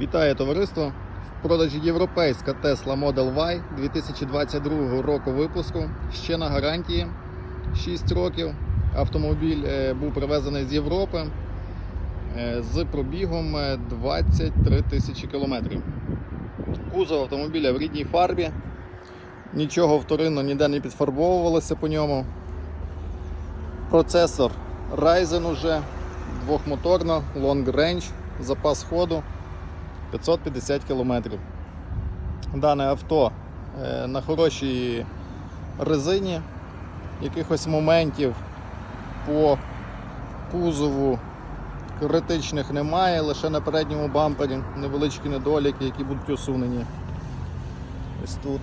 Вітаю товариство! В продажі європейська Tesla Model Y 2022 року випуску. Ще на гарантії 6 років. Автомобіль е, був привезений з Європи е, з пробігом е, 23 тисячі кілометрів. Кузов автомобіля в рідній фарбі. Нічого вторинно ніде не підфарбовувалося по ньому. Процесор Ryzen уже двохмоторно, long range, запас ходу 550 км. Дане авто е, на хорошій резині. Якихось моментів по кузову критичних немає, лише на передньому бампері невеличкі недоліки, які будуть усунені. Ось тут.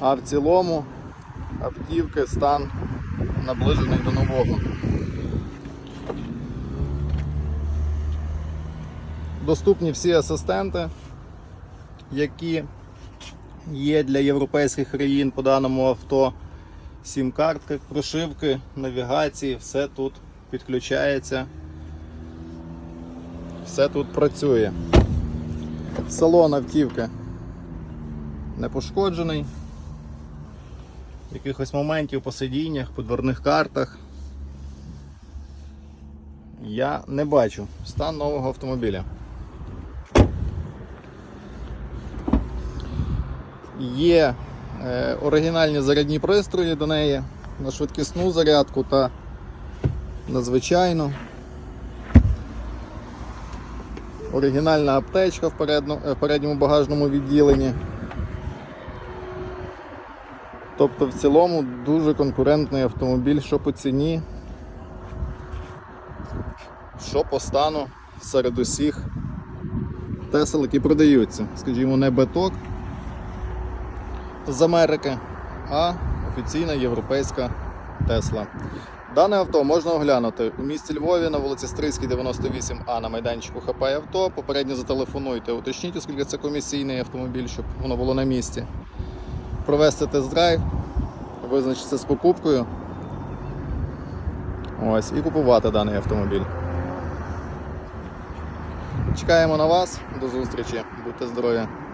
А в цілому автівки стан наближений до нового. Доступні всі асистенти, які є для європейських країн по даному авто. Сім-картки, прошивки, навігації, все тут підключається. Все тут працює. Салон автівки не пошкоджений. Якихось моментів по сидіннях, по дверних картах. Я не бачу стан нового автомобіля. Є е, оригінальні зарядні пристрої до неї на швидкісну зарядку та на звичайну. Оригінальна аптечка в, е, в передньому багажному відділенні. Тобто в цілому дуже конкурентний автомобіль, що по ціні, що по стану серед усіх Тесел, які продаються. Скажімо, не биток з Америки, а офіційна європейська Тесла. Дане авто можна оглянути у місті Львові на вулиці Стрийській, 98А на майданчику ХП авто. Попередньо зателефонуйте, уточніть, оскільки це комісійний автомобіль, щоб воно було на місці. Провести тест-драйв, визначитися з покупкою. Ось, і купувати даний автомобіль. Чекаємо на вас. До зустрічі. Будьте здорові!